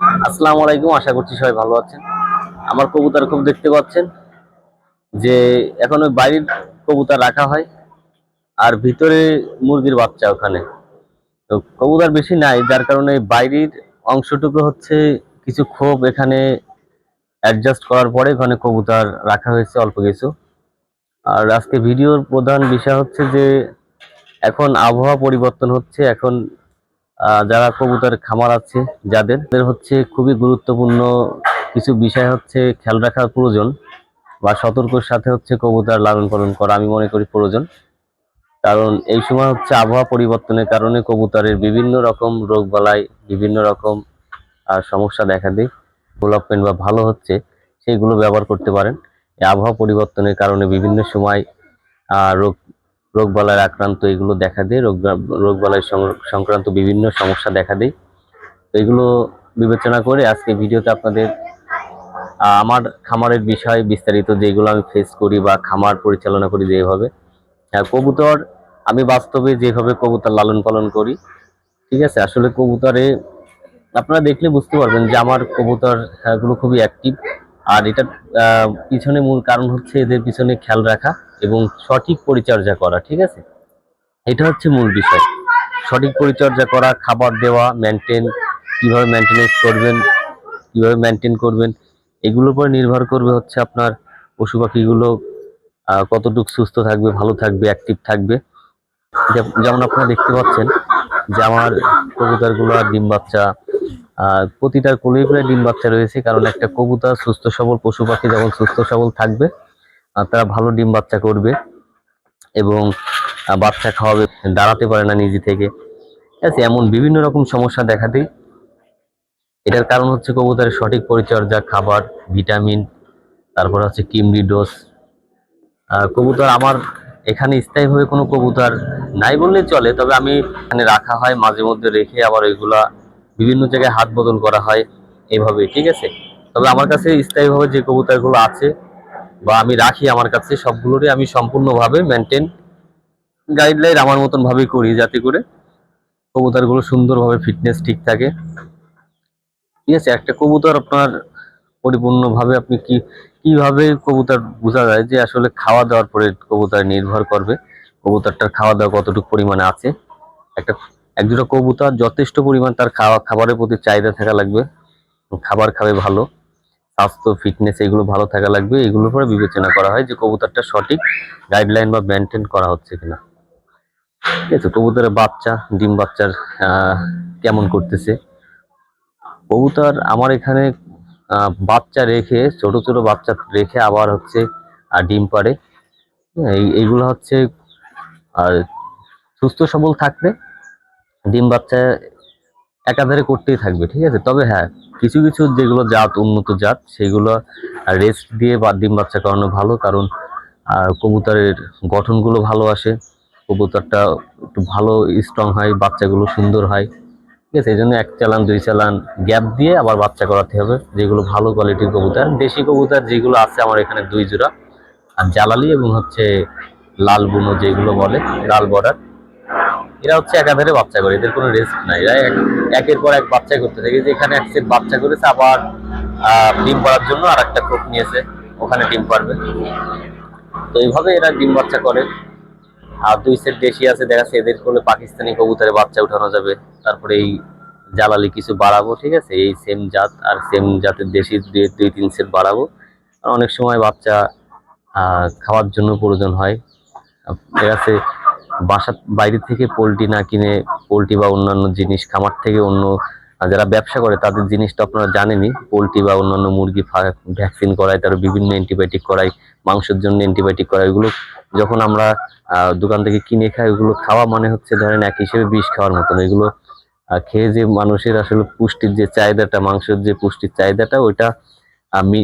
আসসালামু আলাইকুম, আশা করছি সবাই ভালো আছেন। আমার কবুতর খুব দেখতে পাচ্ছেন, যে এখন ওই বাইরের কবুতর রাখা হয়, আর ভিতরে মুরগির বাচ্চা ওখানে। তো কবুতর বেশি নাই, যার কারণে বাইরের অংশটুকু হচ্ছে কিছু ক্ষোভ এখানে অ্যাডজাস্ট করার পরে ওখানে কবুতর রাখা হয়েছে, অল্প কিছু। আর আজকে ভিডিওর প্রধান বিষয় হচ্ছে যে, এখন আবহাওয়া পরিবর্তন হচ্ছে, এখন যারা কবুতর খামার আছে, যাদের হচ্ছে খুবই গুরুত্বপূর্ণ কিছু বিষয় হচ্ছে খেয়াল রাখার প্রয়োজন বা সতর্কর সাথে হচ্ছে কবুতর লালন পালন করা আমি মনে করি প্রয়োজন। কারণ এই সময় হচ্ছে আবহাওয়া পরিবর্তনের কারণে কবুতরের বিভিন্ন রকম রোগ বালাই, বিভিন্ন রকম সমস্যা দেখা দেয়। ডেভেলপমেন্ট বা ভালো হচ্ছে, সেইগুলো ব্যবহার করতে পারেন। এই আবহাওয়া পরিবর্তনের কারণে বিভিন্ন সময় রোগ রোগ বালায় আক্রান্ত এগুলো দেখা দেয় রোগ রোগ বালাই সংক্রান্ত বিভিন্ন সমস্যা দেখা দেয়। এগুলো বিবেচনা করে আজকে ভিডিওতে আপনাদের আমার খামারের বিষয় বিস্তারিত যেগুলো আমি ফেস করি বা খামার পরিচালনা করি যেভাবে। হ্যাঁ কবুতর আমি বাস্তবে যেভাবে কবুতর লালন পালন করি ঠিক আছে? আসলে কবুতরে আপনারা দেখলে বুঝতে পারবেন যে আমার কবুতর আহ, খুবই অ্যাক্টিভ আর এটার পিছনে মূল কারণ হচ্ছে এদের পিছনে খেয়াল রাখা। এবং সঠিক পরিচর্যা করা, ঠিক আছে? এটা হচ্ছে মূল বিষয়। সঠিক পরিচর্যা করা, খাবার দেওয়া মেনটেন কীভাবে মেনটেনেন্স করবেন, কীভাবে মেনটেন করবেন, এগুলোর উপর নির্ভর করবে হচ্ছে আপনার পশু পাখিগুলো কতটুকু সুস্থ থাকবে, ভালো থাকবে অ্যাক্টিভ থাকবে। যেমন আপনারা দেখতে পাচ্ছেন যে আমার কবুতরগুলো ডিম বাচ্চা প্রতিটার কোলেই প্রায় ডিম বাচ্চা রয়েছে, কারণ একটা কবুতর সুস্থ সবল পশু পাখি যখন সুস্থ সবল থাকবে তারা ভালো ডিম বাচ্চা করবে এবং বাচ্চা খাওয়াবে, দাঁড়াতে পারে না নিজে থেকে। ঠিক আছে, এমন বিভিন্ন রকম সমস্যা দেখা দেয়। এটার কারণ হচ্ছে কবুতরের সঠিক পরিচর্যা, খাবার, ভিটামিন, তারপর হচ্ছে কিমরি ডোজ। কবুতর আমার এখানে স্থায়ীভাবে কোনো কবুতর নাই বললেই চলে, তবে আমি এখানে রাখা হয়, মাঝে মধ্যে রেখে আবার ওইগুলা বিভিন্ন জায়গায় হাত বদল করা হয়, এইভাবে, ঠিক আছে? তবে আমার কাছে স্থায়ীভাবে যে কবুতরগুলো আছে বা আমি রাখি আমার কাছে, সবগুলোরই আমি সম্পূর্ণভাবে মেনটেন গাইডলাইন আমার মতন ভাবেই করি যাতে করে কবুতরগুলো সুন্দরভাবে ফিটনেস ঠিক থাকে। ঠিক আছে, একটা কবুতর আপনার পরিপূর্ণভাবে আপনি কি, কীভাবে কবুতর বোঝা যায় যে আসলে খাওয়া দাওয়ার পরে কবুতর নির্ভর করবে, কবুতরটার খাওয়া দাওয়া কতটুকু পরিমাণে আছে। একটা একজোড়া কবুতর যথেষ্ট পরিমাণ তার খাওয়া, খাবারের প্রতি চাহিদা থাকা লাগবে, খাবার খাবে ভালো। স্বাস্থ্য ফিটনেস এগুলো ভালো থাকা লাগবে এগুলোর পরে বিবেচনা করা হয় যে কবুতরটা সঠিক গাইডলাইন বা মেনটেন করা হচ্ছে কিনা। ঠিক আছে কবুতরের বাচ্চা ডিম বাচ্চার কেমন করতেছে? কবুতর আমার এখানে বাচ্চা রেখে ছোট ছোট বাচ্চা রেখে আবার হচ্ছে ডিম পাড়ে। হ্যাঁ, এই এইগুলো হচ্ছে আর সুস্থ সবল থাকলে ডিম বাচ্চা একাধারে করতেই থাকবে, ঠিক আছে? তবে হ্যাঁ কিছু কিছু যেগুলো জাত, উন্নত জাত, সেগুলো রেস্ট দিয়ে বা ডিম বাচ্চা করানো ভালো, কারণ কবুতরের গঠনগুলো ভালো আসে, কবুতরটা একটু ভালো স্ট্রং হয়, বাচ্চাগুলো সুন্দর হয়, ঠিক আছে? এই জন্য এক চালান, দুই চালান গ্যাপ দিয়ে আবার বাচ্চা করাতে হবে, যেগুলো ভালো কোয়ালিটির কবুতর। দেশি কবুতর যেগুলো আছে আমার এখানে দুই জোড়া, আর জ্বালালি এবং হচ্ছে লাল বুনো যেগুলো বলে, লাল বর্ডার। এরা হচ্ছে একাধারে বাচ্চা করে, এদের কোনো রেস্ট নাই। এরা একের পর এক বাচ্চা করতে থাকে। যে এখানে এক সেট বাচ্চা করেছে, আবার ডিম পাড়ার জন্য আর একটা খোপ নিয়েছে। ওখানে ডিম পারবে তো এইভাবে এরা ডিম বাচ্চা করে। আর দুই সেট দেশি আছে, দেখা যাচ্ছে এদের কোলে পাকিস্তানি কবুতরে বাচ্চা উঠানো যাবে। তারপরে এই জ্বালালি কিছু বাড়াবো, ঠিক আছে? এই সেম জাত আর সেম জাতের দেশি দুই তিন সেট বাড়াবো। আর অনেক সময় বাচ্চা খাওয়ার জন্য প্রয়োজন হয়। দেখা যাচ্ছে বাসা বাইরে থেকে পোলট্রি না কিনে পোলট্রি বা অন্যান্য জিনিস, খামার থেকে অন্য যারা ব্যবসা করে তাদের জিনিসটা আপনারা জানেনই, পোলট্রি বা অন্যান্য মুরগি ভ্যাকসিন করায়, তারা বিভিন্ন অ্যান্টিবায়োটিক করায়, মাংসের জন্য অ্যান্টিবায়োটিক করায়, এগুলো যখন আমরা দোকান থেকে কিনে খাই, ওগুলো খাওয়া মানে হচ্ছে ধরেন এক হিসেবে বিষ খাওয়ার মতন। এগুলো খেয়ে যে মানুষের আসলে পুষ্টির যে চাহিদাটা, মাংসের যে পুষ্টির চাহিদাটা, ওইটা আমি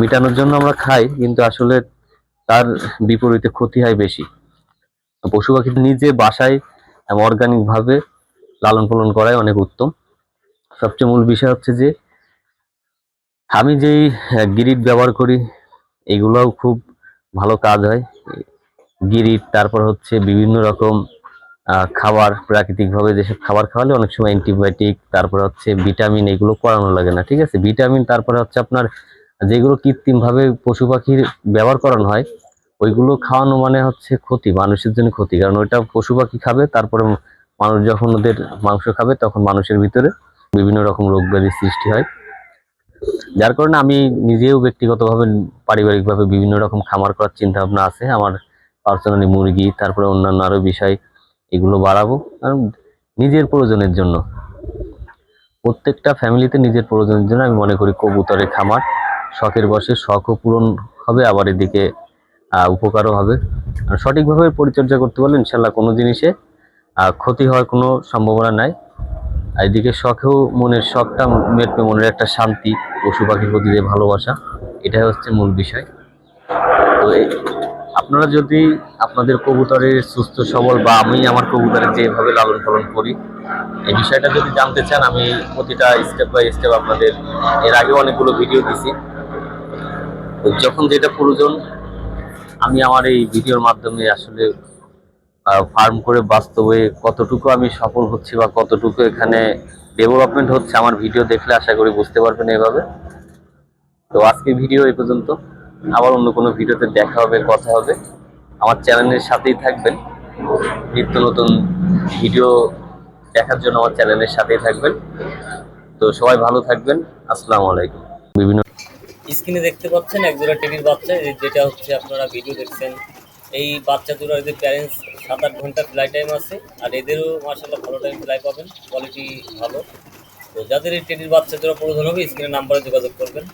মেটানোর জন্য আমরা খাই, কিন্তু আসলে তার বিপরীতে ক্ষতি হয় বেশি। পশু পাখি নিজে বাসায় অর্গানিক ভাবে লালন পালন করাই অনেক উত্তম। সবচেয়ে মূল বিষয় হচ্ছে যে, আমি যেই গিরিট ব্যবহার করি, এগুলোও খুব ভালো কাজ হয়। গিরিট, তারপর হচ্ছে বিভিন্ন রকম খাবার, প্রাকৃতিকভাবে যেসব খাবার খাওয়ালে অনেক সময় অ্যান্টিবায়োটিক তারপরে হচ্ছে ভিটামিন এগুলো করানো লাগে না, ঠিক আছে? ভিটামিন তারপরে হচ্ছে আপনার যেগুলো কৃত্রিমভাবে পশু পাখির ব্যবহার করানো হয় ওইগুলো খাওয়ানো মানে হচ্ছে ক্ষতি, মানুষের জন্য ক্ষতি। কারণ ওইটা পশু পাখি খাবে, তারপরে মানুষ যখন ওদের মাংস খাবে তখন মানুষের ভিতরে বিভিন্ন রকম রোগ ব্যাধির সৃষ্টি হয়। যার কারণে আমি নিজেও ব্যক্তিগতভাবে পারিবারিকভাবে বিভিন্ন রকম খামার করার চিন্তা ভাবনা আছে। আমার পার্সোনালি মুরগি, তারপরে অন্যান্য আরও বিষয় এগুলো বাড়াবো। কারণ নিজের প্রয়োজনের জন্য। প্রত্যেকটা ফ্যামিলিতে নিজের প্রয়োজনের জন্য আমি মনে করি কবুতরের খামার। শখের বসে শখও পূরণ হবে, আবার এদিকে উপকারও হবে। আর সঠিকভাবে পরিচর্যা করতে পারলে ইনশাল্লাহ কোনো জিনিসে ক্ষতি হওয়ার কোনো সম্ভাবনা নাই। আর এদিকে শখেও মনের শখটা মেটবে মনের একটা শান্তি, পশু পাখির প্রতি যে ভালোবাসা, এটাই হচ্ছে মূল বিষয়। তো আপনারা যদি আপনাদের কবুতরের সুস্থ, সবল বা আমি আমার কবুতরের যেভাবে লালন পালন করি, এই বিষয়টা যদি জানতে চান, আমি প্রতিটা স্টেপ বাই স্টেপ আপনাদের, এর আগে অনেকগুলো ভিডিও দিছি। যখন যেটা প্রয়োজন আমি আমার এই ভিডিওর মাধ্যমে আসলে ফার্ম করে বাস্তবে কতটুকু আমি সফল হচ্ছি বা কতটুকু এখানে ডেভেলপমেন্ট হচ্ছে আমার ভিডিও দেখলে আশা করি বুঝতে পারবেন এভাবে। তো আজকে ভিডিও এই পর্যন্ত। আবার অন্য কোনো ভিডিওতে দেখা হবে, কথা হবে। আমার চ্যানেলের সাথেই থাকবেন। নিত্য নতুন ভিডিও দেখার জন্য আমার চ্যানেলের সাথেই থাকবেন। তো সবাই ভালো থাকবেন। আসসালামু আলাইকুম। বিভিন্ন স্ক্রিনে দেখতে পাচ্ছেন এক জোড়া টেবিল বাচ্চা যেটা হচ্ছে আপনারা ভিডিও দেখছেন। এই বাচ্চা দুটো এদের প্যারেন্টস সাত আট ঘণ্টা ফ্লাই টাইম আছে, আর এদেরও মার্শাল্লাহ ভালো টাইম ফ্লাই পাবেন কোয়ালিটি ভালো। তো যাদের এই টেডির বাচ্চা দুটো প্রয়োজন হবে, স্ক্রিনে নাম্বারে যোগাযোগ করবেন।